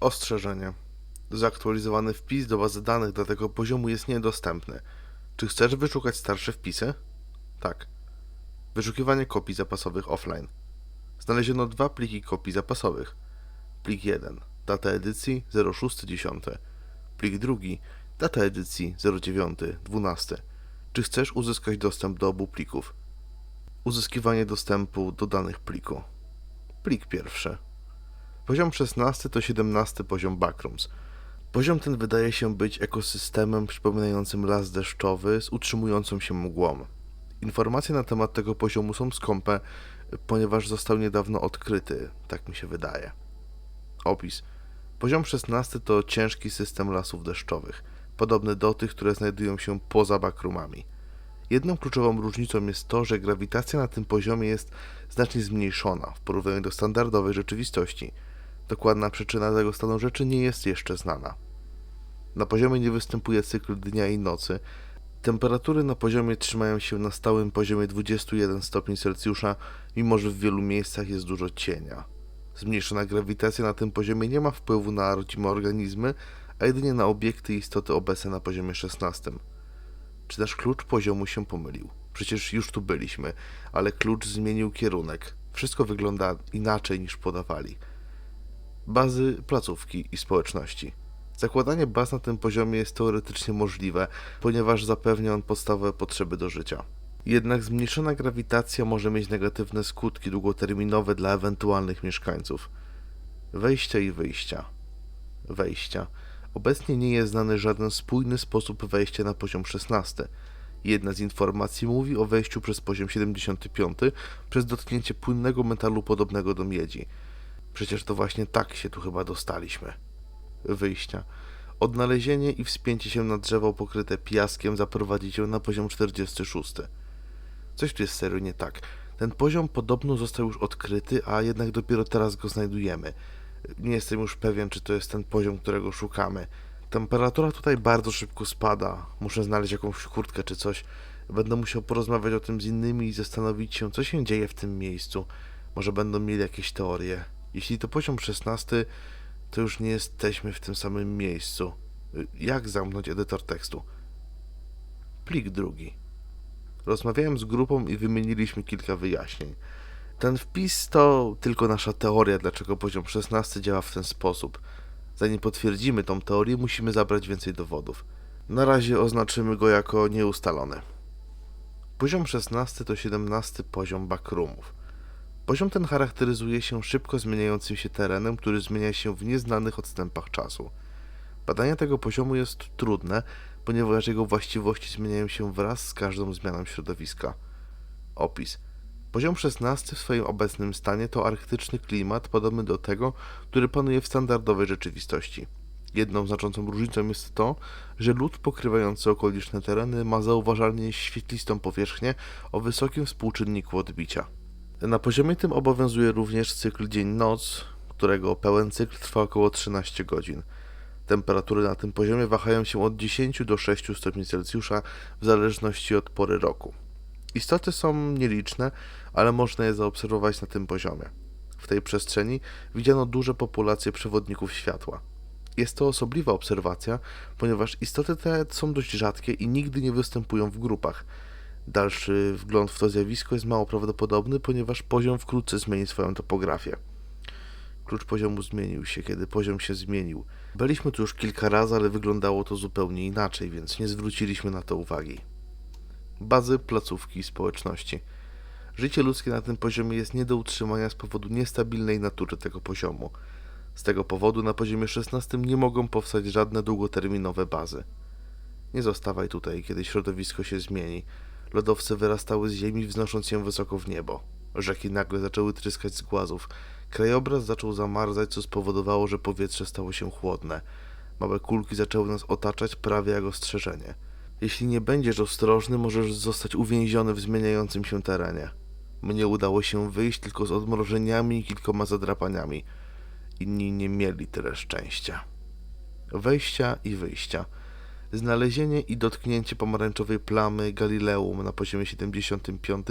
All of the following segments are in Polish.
Ostrzeżenie. Zaktualizowany wpis do bazy danych dla tego poziomu jest niedostępny. Czy chcesz wyszukać starsze wpisy? Tak. Wyszukiwanie kopii zapasowych offline. Znaleziono dwa pliki kopii zapasowych. Plik 1. Data edycji 06.10. Plik drugi. Data edycji 09.12. Czy chcesz uzyskać dostęp do obu plików? Uzyskiwanie dostępu do danych pliku. Plik pierwszy. Poziom 16 to 17 poziom Backrooms. Poziom ten wydaje się być ekosystemem przypominającym las deszczowy z utrzymującą się mgłą. Informacje na temat tego poziomu są skąpe, ponieważ został niedawno odkryty, tak mi się wydaje. Opis. Poziom 16 to ciężki system lasów deszczowych, podobny do tych, które znajdują się poza backroomami. Jedną kluczową różnicą jest to, że grawitacja na tym poziomie jest znacznie zmniejszona w porównaniu do standardowej rzeczywistości. Dokładna przyczyna tego stanu rzeczy nie jest jeszcze znana. Na poziomie nie występuje cykl dnia i nocy. Temperatury na poziomie trzymają się na stałym poziomie 21 stopni Celsjusza, mimo że w wielu miejscach jest dużo cienia. Zmniejszona grawitacja na tym poziomie nie ma wpływu na rodzime organizmy, a jedynie na obiekty i istoty obecne na poziomie 16. Czy nasz klucz poziomu się pomylił? Przecież już tu byliśmy, ale klucz zmienił kierunek. Wszystko wygląda inaczej niż podawali. Bazy, placówki i społeczności. Zakładanie baz na tym poziomie jest teoretycznie możliwe, ponieważ zapewnia on podstawowe potrzeby do życia. Jednak zmniejszona grawitacja może mieć negatywne skutki długoterminowe dla ewentualnych mieszkańców. Wejścia i wyjścia. Wejścia. Obecnie nie jest znany żaden spójny sposób wejścia na poziom 16. Jedna z informacji mówi o wejściu przez poziom 75 przez dotknięcie płynnego metalu podobnego do miedzi. Przecież to właśnie tak się tu chyba dostaliśmy. Wyjścia. Odnalezienie i wspięcie się na drzewo pokryte piaskiem zaprowadzi cię na poziom 46. Coś tu jest serio nie tak. Ten poziom podobno został już odkryty, a jednak dopiero teraz go znajdujemy. Nie jestem już pewien, czy to jest ten poziom, którego szukamy. Temperatura tutaj bardzo szybko spada. Muszę znaleźć jakąś kurtkę czy coś. Będę musiał porozmawiać o tym z innymi i zastanowić się, co się dzieje w tym miejscu. Może będą mieli jakieś teorie. Jeśli to poziom 16, to już nie jesteśmy w tym samym miejscu. Jak zamknąć edytor tekstu? Plik drugi. Rozmawiałem z grupą i wymieniliśmy kilka wyjaśnień. Ten wpis to tylko nasza teoria, dlaczego poziom 16 działa w ten sposób. Zanim potwierdzimy tą teorię, musimy zabrać więcej dowodów. Na razie oznaczymy go jako nieustalony. Poziom 16 to 17 poziom backroomów. Poziom ten charakteryzuje się szybko zmieniającym się terenem, który zmienia się w nieznanych odstępach czasu. Badanie tego poziomu jest trudne, ponieważ jego właściwości zmieniają się wraz z każdą zmianą środowiska. Opis. Poziom 16 w swoim obecnym stanie to arktyczny klimat podobny do tego, który panuje w standardowej rzeczywistości. Jedną znaczącą różnicą jest to, że lód pokrywający okoliczne tereny ma zauważalnie świetlistą powierzchnię o wysokim współczynniku odbicia. Na poziomie tym obowiązuje również cykl dzień-noc, którego pełen cykl trwa około 13 godzin. Temperatury na tym poziomie wahają się od 10 do 6 stopni Celsjusza w zależności od pory roku. Istoty są nieliczne, ale można je zaobserwować na tym poziomie. W tej przestrzeni widziano duże populacje przewodników światła. Jest to osobliwa obserwacja, ponieważ istoty te są dość rzadkie i nigdy nie występują w grupach. Dalszy wgląd w to zjawisko jest mało prawdopodobny, ponieważ poziom wkrótce zmieni swoją topografię. Klucz poziomu zmienił się, kiedy poziom się zmienił. Byliśmy tu już kilka razy, ale wyglądało to zupełnie inaczej, więc nie zwróciliśmy na to uwagi. Bazy, placówki i społeczności. Życie ludzkie na tym poziomie jest nie do utrzymania z powodu niestabilnej natury tego poziomu. Z tego powodu na poziomie 16 nie mogą powstać żadne długoterminowe bazy. Nie zostawaj tutaj, kiedy środowisko się zmieni. Lodowce wyrastały z ziemi, wznosząc się wysoko w niebo. Rzeki nagle zaczęły tryskać z głazów. Krajobraz zaczął zamarzać, co spowodowało, że powietrze stało się chłodne. Małe kulki zaczęły nas otaczać prawie jak ostrzeżenie. Jeśli nie będziesz ostrożny, możesz zostać uwięziony w zmieniającym się terenie. Mnie udało się wyjść tylko z odmrożeniami i kilkoma zadrapaniami. Inni nie mieli tyle szczęścia. Wejścia i wyjścia. Znalezienie i dotknięcie pomarańczowej plamy Galileum na poziomie 75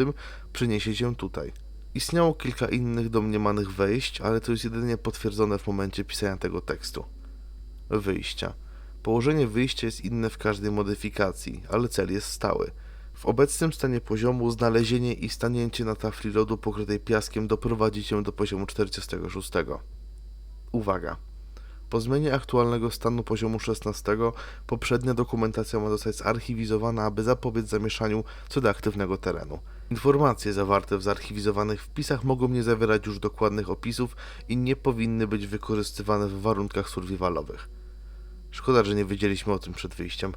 przyniesie cię tutaj. Istniało kilka innych domniemanych wejść, ale to jest jedynie potwierdzone w momencie pisania tego tekstu. Wyjścia. Położenie wyjścia jest inne w każdej modyfikacji, ale cel jest stały. W obecnym stanie poziomu znalezienie i stanięcie na tafli lodu pokrytej piaskiem doprowadzi cię do poziomu 46. Uwaga! Po zmianie aktualnego stanu poziomu 16 poprzednia dokumentacja ma zostać zarchiwizowana, aby zapobiec zamieszaniu co do aktywnego terenu. Informacje zawarte w zarchiwizowanych wpisach mogą nie zawierać już dokładnych opisów i nie powinny być wykorzystywane w warunkach survivalowych. Szkoda, że nie wiedzieliśmy o tym przed wyjściem.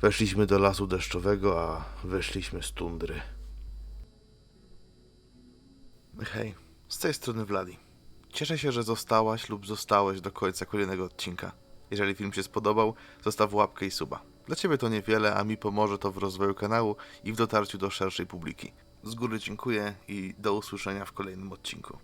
Weszliśmy do lasu deszczowego, a wyszliśmy z tundry. Hej, z tej strony Vladi. Cieszę się, że zostałaś lub zostałeś do końca kolejnego odcinka. Jeżeli film się spodobał, zostaw łapkę i suba. Dla Ciebie to niewiele, a mi pomoże to w rozwoju kanału i w dotarciu do szerszej publiki. Z góry dziękuję i do usłyszenia w kolejnym odcinku.